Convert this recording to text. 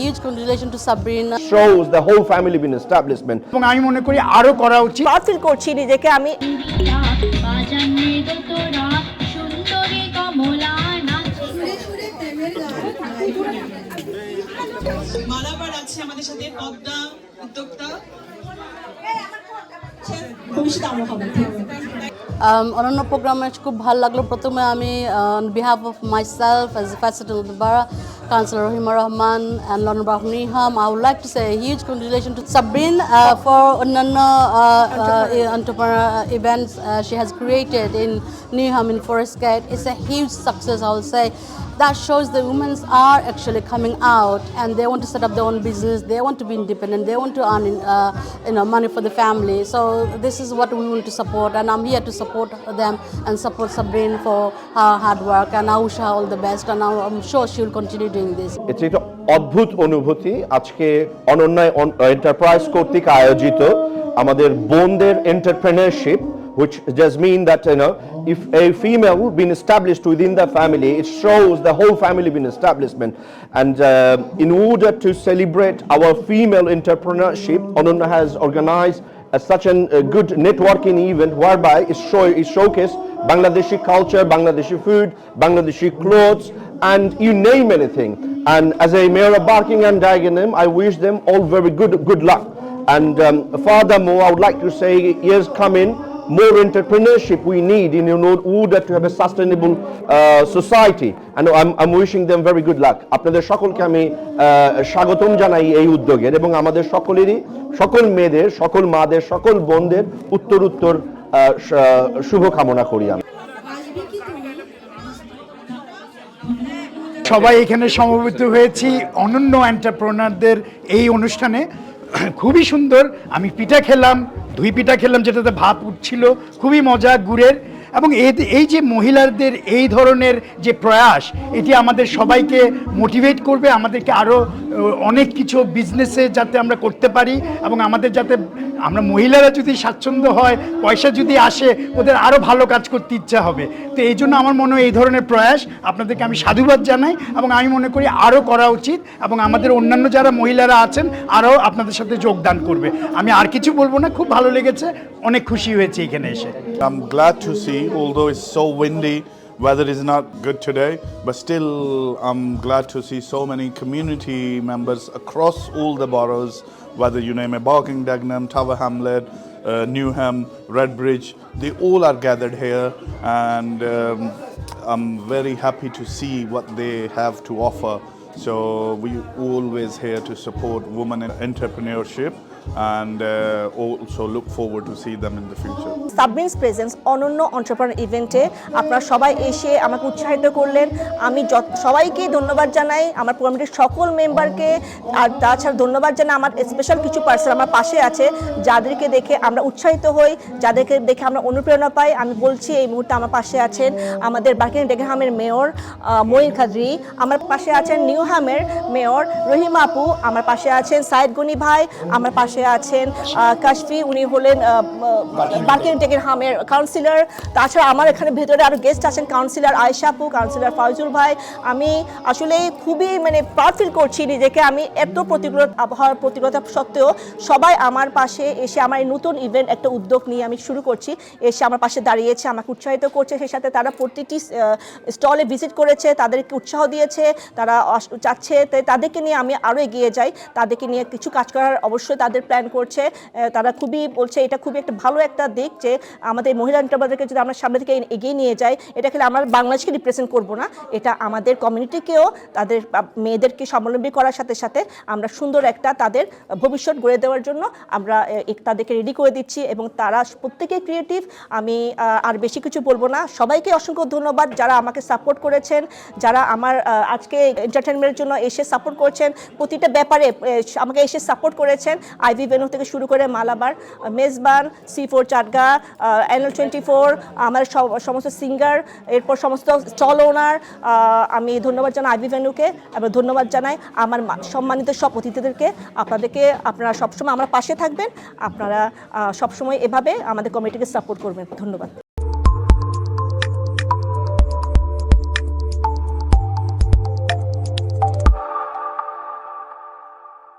huge congratulations to Sabrina. shows the whole family been establishment. এবং আমি মনে করি আরও করা উচিত। প্রাউড ফিল করছি নিজেকে আমি। মালাবার আছে আমাদের সাথে পদ্মা উদ্যোক্তা। ভবিষ্যতে আরও হবে Um, অনন্য প্রোগ্রামে খুব ভালো লাগল। প্রথমে আমি on behalf of myself as Councillor Rahima Rahman and Lorna Brahmaniham. I would like to say a huge congratulations to Sabine uh, for Nano uh, uh, entrepreneur. Uh, entrepreneur events uh, she has created in Newham in Forest Gate. It's a huge success, I would say. That shows the women are actually coming out and they want to set up their own business. They want to be independent. They want to earn, uh, you know, money for the family. So this is what we want to support, and I'm here to support them and support Sabine for her hard work. And I wish her all the best, and I'm sure she will continue to এটি একটা অদ্ভুত অনুভূতি আজকে অনন্যায় enterprise কর্তৃক আয়োজিত আমাদের বোনদের entrepreneurship which just mean that you know if a female been established within the family it shows the whole family been establishment and uh, in order to celebrate our female entrepreneurship Ononna has organized a, such an, a good networking event whereby it, show, it showcase Bangladeshi culture, Bangladeshi food, Bangladeshi clothes, and you name anything. And as a mayor of Barking and Dagenham, I wish them all very good good luck. And um, furthermore, I would like to say years coming, more entrepreneurship we need in order to have a sustainable uh, society. And I'm, I'm wishing them very good luck. আপনাদের সকলকে আমি স্বাগতম জানাই এই উদ্যোগের এবং আমাদের সকলেরই সকল মেয়েদের সকল মাদের সকল বোনদের উত্তর উত্তর শুভ কামনা করি আমি সবাই এখানে সমবেত হয়েছি। অনন্য এন্টারপ্রনারদের এই অনুষ্ঠানে। খুবই সুন্দর। আমি পিঠা খেলাম, দুই পিঠা খেলাম, যেটাতে ভাপ উঠছিল। খুবই মজা, গুড়ের। এবং এই যে মহিলাদের এই ধরনের যে প্রয়াস, এটি আমাদের সবাইকে মোটিভেট করবে। আমাদেরকে আরও অনেক কিছু বিজনেসে যাতে আমরা করতে পারি এবং আমাদের যাতে আমরা মহিলারা যদি স্বাচ্ছন্দ্য হয় পয়সা যদি আসে ওদের আরও ভালো কাজ করতে ইচ্ছা হবে। তো এই জন্য আমার মনে হয় এই ধরনের প্রয়াস আপনাদেরকে আমি সাধুবাদ জানাই এবং আমি মনে করি আরও করা উচিত এবং আমাদের অন্যান্য যারা মহিলারা আছেন আরও আপনাদের সাথে যোগদান করবে। আমি আর কিছু বলব না খুব ভালো লেগেছে। অনেক খুশি হয়েছে এখানে এসে। I'm glad to see, although it's so windy, weather is not good today, but still I'm glad to see so many community members across all the boroughs, whether you name it Barking, Dagenham, Tower Hamlet, uh, Newham, Redbridge, they all are gathered here and um, I'm very happy to see what they have to offer. So we always here to support women in entrepreneurship and uh, also look forward to see them in the future. সাবমিন্স presence অনন্য entrepreneur ইভেন্টে আপনারা সবাই এসে আমাকে উৎসাহিত করলেন। আমি সবাইকে ধন্যবাদ জানাই আমার কমিটির সকল মেম্বারকে আর তাছাড়া ধন্যবাদ জানাই আমার স্পেশাল কিছু পার্সন আমার পাশে আছে যাদেরকে দেখে আমরা উৎসাহিত হই যাদেরকে দেখে আমরা অনুপ্রেরণা পাই। আমি বলছি এই মুহূর্তে আমার পাশে আছেন আমাদের বার্কিং ডেগহামের মেয়র মঈন খাদ্রি। আমার পাশে আছেন নিউহামের মেয়র রহিম আপু আমার পাশে আছেন সাইদ গনি ভাই আমার পাশে আছেন কাশফি, উনি হলেন বার্কিং ডেগহামের কাউন্সিলর তাছাড়া আমার এখানে ভেতরে আরও গেস্ট আছেন কাউন্সিলর আয়েশা আপু কাউন্সিলর ফাউজুল ভাই। আমি আসলে খুবই মানে প্রাউড ফিল করছি নিজেকে। আমি এত প্রতিকূল আবহাওয়ার প্রতিকূলতা সত্ত্বেও সবাই আমার পাশে এসে আমার এই নতুন ইভেন্ট একটা উদ্যোগ নিয়ে আমি শুরু করছি। এসে আমার পাশে দাঁড়িয়েছে, আমাকে উৎসাহিত করছে। সেই সাথে তারা প্রতিটি স্টলে ভিজিট করেছে, তাদেরকে উৎসাহ দিয়েছে, তারা চাচ্ছে। তাদেরকে নিয়ে আমি আরও এগিয়ে যাই। তাদেরকে নিয়ে কিছু কাজ করার অবশ্যই তাদের প্ল্যান করছে। তারা খুবই বলছে এটা খুবই একটা ভালো একটা দিক যে আমাদের মহিলা এন্টারপ্রাইজারকে যদি আমরা সামনে থেকে এগিয়ে নিয়ে যাই, এটা খেলে আমরা বাংলাদেশকে রিপ্রেজেন্ট করব না। এটা আমাদের কমিউনিটিকেও তাদের মেয়েদেরকে স্বাবলম্বী করার সাথে সাথে আমরা সুন্দর একটা তাদের ভবিষ্যৎ গড়ে দেওয়ার জন্য আমরা তাদেরকে রেডি করে দিচ্ছি এবং তারা প্রত্যেকে ক্রিয়েটিভ আমি আর বেশি কিছু বলব না। সবাইকে অসংখ্য ধন্যবাদ যারা আমাকে সাপোর্ট করেছেন, যারা আমার আজকে এন্টারটেনমেন্টের জন্য এসে সাপোর্ট করছেন। প্রতিটা ব্যাপারে আমাকে এসে সাপোর্ট করেছেন। আইভি ভেনু থেকে শুরু করে Malabar, Mezban C four Chatga NL twenty four আমার সমস্ত সিঙ্গার এরপর সমস্ত স্টল ওনার আমি ধন্যবাদ জানাই আইভি ভেনুকে এবার ধন্যবাদ জানাই আমার সম্মানিত সব অতিথিদেরকে। আপনাদেরকে আপনারা সবসময় আমার পাশে থাকবেন, আপনারা সবসময় এভাবে আমাদের কমিটিকে সাপোর্ট করবেন। ধন্যবাদ।